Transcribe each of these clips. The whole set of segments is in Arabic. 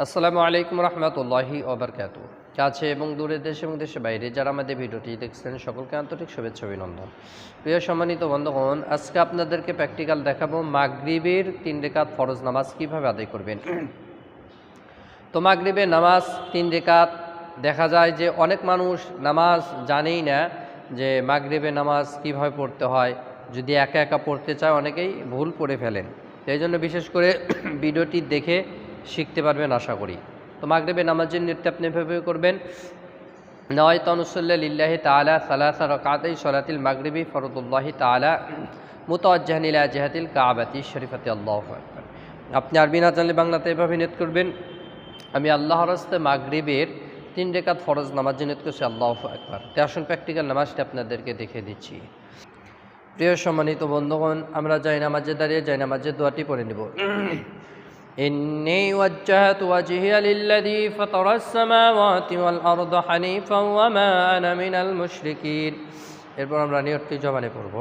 আসসালামু আলাইকুম রহমতুল্লাহি ওবরকাত। কাছে এবং দূরের দেশ এবং দেশের বাইরে যারা আমাদের ভিডিওটি দেখছেন, সকলকে আন্তরিক শুভেচ্ছা অভিনন্দন। প্রিয় সম্মানিত বন্ধুগণ, আজকে আপনাদেরকে প্র্যাকটিক্যাল দেখাবো মাগরিবের তিন রেখাত ফরজ নামাজ কীভাবে আদায় করবেন। তো মাগরিবের নামাজ তিন রেখাত, দেখা যায় যে অনেক মানুষ নামাজ জানেই না যে মাগরিবের নামাজ কীভাবে পড়তে হয়। যদি একা একা পড়তে চায়, অনেকেই ভুল পড়ে ফেলেন। এই জন্য বিশেষ করে ভিডিওটি দেখে শিখতে পারবেন আশা করি। তো মাগরিবের নামাজের নৃত্য আপনি এভাবে করবেন। নয় তনুসল্লা লিল্লাহি তালা সালাসা রকাতাই সলাতিল মাগরিবি ফরদুল্লাহি তালা মুতাজ্জাহানিলা জেহাতিল কাবাতি শরীফাতি আল্লাহ আপনি আরবি না জানলে বাংলাতে এভাবে নিয়ত করবেন, আমি আল্লাহর রাস্তে মাগরিবের তিন রেখাত ফরজ নামাজ নিয়ত করছি, আল্লাহ একবার তে আসুন প্র্যাকটিক্যাল নামাজটা আপনাদেরকে দেখে দিচ্ছি প্রিয় সম্মানিত বন্ধুগণ, আমরা যাই নামাজে দাঁড়িয়ে, যাই নামাজের দোয়াটি পড়ে নেব। إني وجهت وجهي للذي فطر السماوات والأرض حنيفا وما أنا من المشركين এরপর আমরা নিয়তটি জবানে পড়ব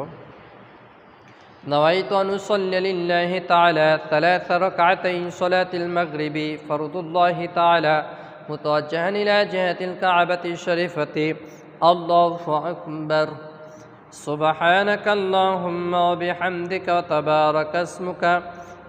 نويت أن أصلي لله تعالى ثلاث ركعتي صلاة المغرب فرض الله تعالى متوجها إلى جهة الكعبة الشريفة الله أكبر سبحانك اللهم وبحمدك وتبارك اسمك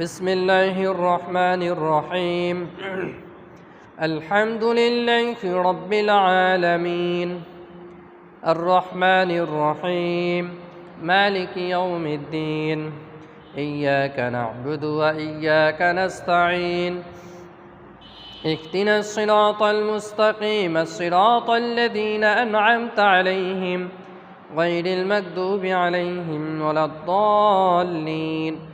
بسم الله الرحمن الرحيم. الحمد لله رب العالمين. الرحمن الرحيم. مالك يوم الدين. إياك نعبد وإياك نستعين. اهدنا الصراط المستقيم الصراط الذين أنعمت عليهم غير المكذوب عليهم ولا الضالين.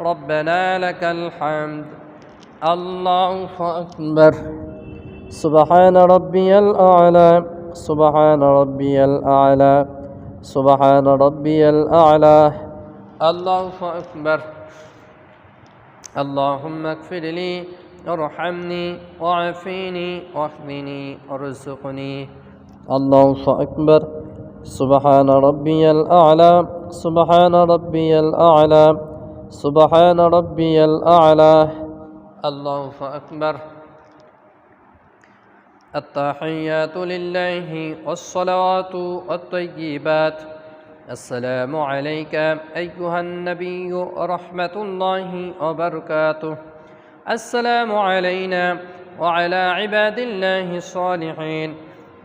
ربنا لك الحمد. الله أكبر. سبحان ربي الأعلى. سبحان ربي الأعلى. سبحان ربي الأعلى. الله أكبر. اللهم اغفر لي ارحمني وعافيني واهدني وارزقني. الله أكبر. سبحان ربي الأعلى. سبحان ربي الأعلى. سبحان ربي الأعلى. الله أكبر. التحيات لله والصلوات والطيبات. السلام عليك أيها النبي ورحمة الله وبركاته. السلام علينا وعلى عباد الله الصالحين.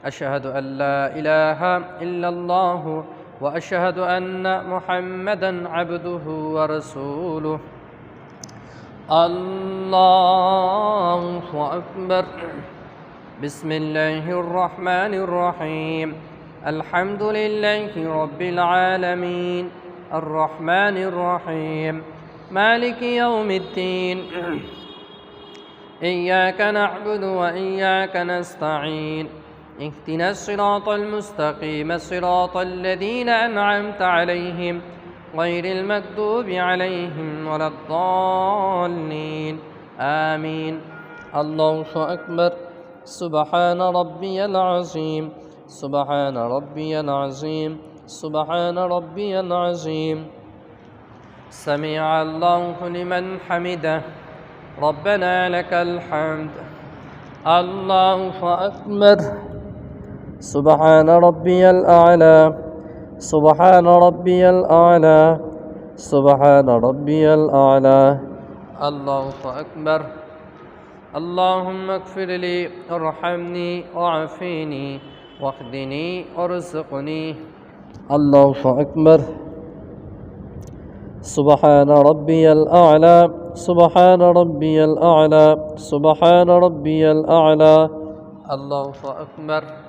أشهد أن لا إله إلا الله وأشهد أن محمدا عبده ورسوله. الله أكبر. بسم الله الرحمن الرحيم. الحمد لله رب العالمين. الرحمن الرحيم. مالك يوم الدين. إياك نعبد وإياك نستعين. اهدنا الصراط المستقيم صراط الذين أنعمت عليهم غير المكذوب عليهم ولا الضالين. آمين. الله أكبر. سبحان ربي العظيم. سبحان ربي العظيم. سبحان ربي العظيم. سمع الله لمن حمده. ربنا لك الحمد. الله أكبر. سبحان ربي الأعلى سبحان ربي الأعلى سبحان ربي الأعلى. الله أكبر. اللهم اغفر لي ارحمني وعافيني واهدني وارزقني. الله أكبر. سبحان ربي الأعلى سبحان ربي الأعلى سبحان ربي الأعلى. الله أكبر.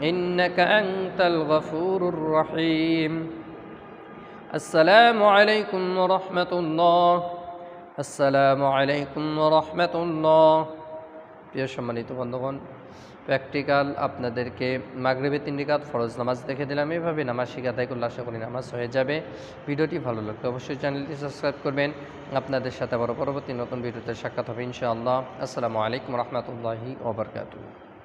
إنك أنت الغفور الرحيم السلام عليكم ورحمة الله السلام عليكم ورحمة الله প্রিয় সম্মানিত বন্ধুগণ প্র্যাকটিক্যাল আপনাদেরকে মাগরিবে তিন রিকাত ফরজ নামাজ দেখে দিলাম এভাবে নামাজ শিখে আদায় করলে আশা করি নামাজ হয়ে যাবে ভিডিওটি ভালো লাগলে অবশ্যই চ্যানেলটি সাবস্ক্রাইব করবেন আপনাদের সাথে আবার পরবর্তী নতুন ভিডিওতে সাক্ষাৎ হবে ইনশাআল্লাহ আসসালামু আলাইকুম রহমতুল্লাহি ওবরকাতু